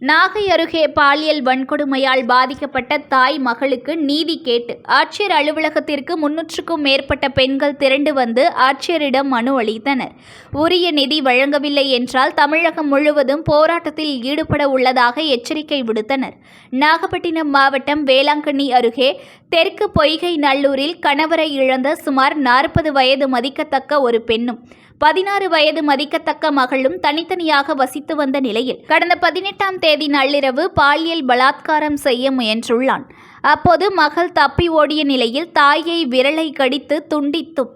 நாகை அருகே பாலியல் வன்கொடுமையால் பாதிக்கப்பட்ட தாய் மகளுக்கு நீதி கேட்டு ஆட்சியர் அலுவலகத்திற்கு முன்னூற்றுக்கும் மேற்பட்ட பெண்கள் திரண்டு வந்து ஆட்சியரிடம் மனு அளித்தனர். உரிய நிதி வழங்கவில்லை என்றால் தமிழகம் முழுவதும் போராட்டத்தில் ஈடுபட உள்ளதாக எச்சரிக்கை விடுத்தனர். நாகப்பட்டினம் மாவட்டம் வேளாங்கண்ணி அருகே தெற்கு பொய்கை நல்லூரில் கணவரை இழந்த சுமார் நாற்பது வயது மதிக்கத்தக்க ஒரு பெண்ணும் பதினாறு வயது மதிக்கத்தக்க மகளும் தனித்தனியாக வசித்து வந்த நிலையில் கடந்த பதினெட்டாம் தேதி நள்ளிரவு பாலியல் பலாத்காரம் செய்ய முயன்றுள்ளான். அப்போது மகள் தப்பி ஓடிய நிலையில் தாயை விரலை கடித்து துண்டித்தும்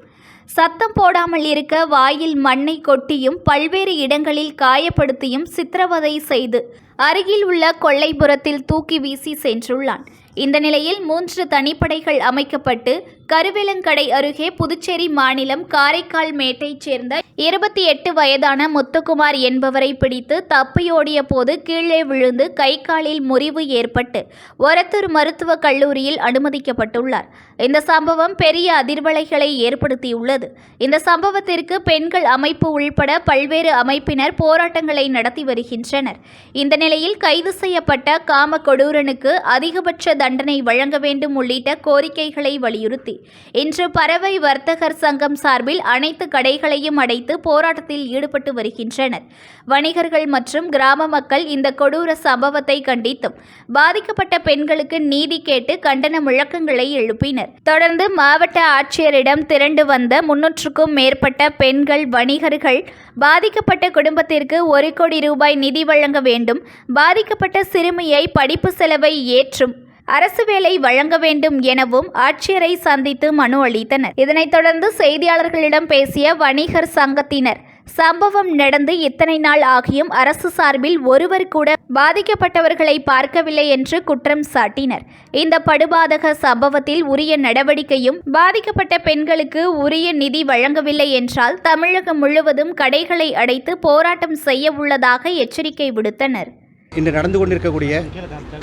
சத்தம் போடாமல் இருக்க வாயில் மண்ணை கொட்டியும் பல்வேறு இடங்களில் காயப்படுத்தியும் சித்திரவதை செய்து அருகில் உள்ள கொள்ளைபுரத்தில் தூக்கி வீசி சென்றுள்ளான். இந்த நிலையில் மூன்று தனிப்படைகள் அமைக்கப்பட்டு கருவேலங்கடை அருகே புதுச்சேரி மாநிலம் காரைக்கால் மேட்டைச் சேர்ந்த இருபத்தி எட்டு வயதான முத்துக்குமார் என்பவரை பிடித்து தப்பியோடிய போது கீழே விழுந்து கை காலில் முறிவு ஏற்பட்டு ஒரத்தூர் மருத்துவக் கல்லூரியில் அனுமதிக்கப்பட்டுள்ளார். இந்த சம்பவம் பெரிய அதிர்வலைகளை ஏற்படுத்தியுள்ளது. இந்த சம்பவத்திற்கு பெண்கள் அமைப்பு உள்பட பல்வேறு அமைப்பினர் போராட்டங்களை நடத்தி வருகின்றனர். இந்த நிலையில் கைது செய்யப்பட்ட காம கொடூரனுக்கு அதிகபட்ச தண்டனை வழங்க வேண்டும் உள்ளிட்ட கோரிக்கைகளை வலியுறுத்தி இன்று பறவை வர்த்தகர் சங்கம் சார்பில் அனைத்து கடைகளையும் அடைத்து போராட்டத்தில் ஈடுபட்டு வருகின்றனர். வணிகர்கள் மற்றும் கிராம மக்கள் இந்த கொடூர சம்பவத்தை கண்டித்தும் பாதிக்கப்பட்ட பெண்களுக்கு நீதி கேட்டு கண்டன முழக்கங்களை எழுப்பினர். தொடர்ந்து மாவட்ட ஆட்சியரிடம் திரண்டு வந்த முன்னூற்றுக்கும் மேற்பட்ட பெண்கள் வணிகர்கள் பாதிக்கப்பட்ட குடும்பத்திற்கு ஒரு கோடி ரூபாய் நிதி வழங்க வேண்டும். பாதிக்கப்பட்ட சிறுமியை படிப்பு செலவை ஏற்றும் அரசு வேலை வழங்க வேண்டும் எனவும் ஆட்சியரை சந்தித்து மனு அளித்தனர். இதனைத் தொடர்ந்து செய்தியாளர்களிடம் பேசிய வணிகர் சங்கத்தினர் சம்பவம் நடந்து இத்தனை நாள் ஆகியும் அரசு சார்பில் ஒருவர் கூட பாதிக்கப்பட்டவர்களை பார்க்கவில்லை என்று குற்றம் சாட்டினர். இந்த படுபாதக சம்பவத்தில் உரிய நடவடிக்கையும் பாதிக்கப்பட்ட பெண்களுக்கு உரிய நிதி வழங்கவில்லை என்றால் தமிழகம் முழுவதும் கடைகளை அடைத்து போராட்டம் செய்ய உள்ளதாக எச்சரிக்கை விடுத்தனர். இன்று நடந்து கொண்டிருக்கக்கூடிய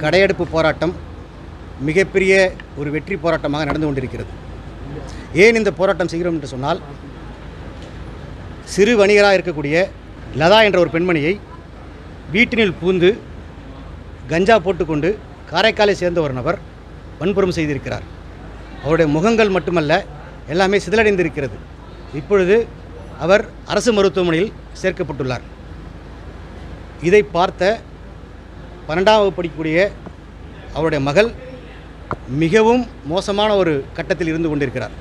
கடையெடுப்பு போராட்டம் மிகப்பெரிய ஒரு வெற்றி போராட்டமாக நடந்து கொண்டிருக்கிறது. ஏன் இந்த போராட்டம் செய்கிறோம் என்று சொன்னால் சிறு வணிகராக இருக்கக்கூடிய லதா என்ற ஒரு பெண்மணியை வீட்டினில் பூந்து கஞ்சா போட்டுக்கொண்டு காரைக்காலை சேர்ந்த ஒரு நபர் வன்புறம் செய்திருக்கிறார். அவருடைய முகங்கள் மட்டுமல்ல எல்லாமே சிதலடைந்திருக்கிறது. இப்பொழுது அவர் அரசு மருத்துவமனையில் சேர்க்கப்பட்டுள்ளார். இதை பார்த்த பன்னெண்டாம் வகுப்பு படிக்கக்கூடிய அவருடைய மகள் மிகவும் மோசமான ஒரு கட்டத்தில் இருந்து கொண்டிருக்கிறார்.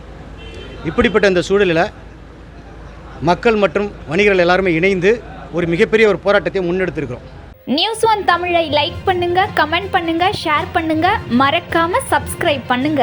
இப்படிப்பட்ட இந்த சூழலில் மக்கள் மற்றும் வணிகர்கள் எல்லாருமே இணைந்து ஒரு மிகப்பெரிய ஒரு போராட்டத்தை முன்னெடுத்திருக்கிறோம். நியூஸ் ஒன் தமிழை லைக் பண்ணுங்க கமெண்ட் பண்ணுங்க ஷேர் பண்ணுங்க. மறக்காம சப்ஸ்கிரைப் பண்ணுங்க.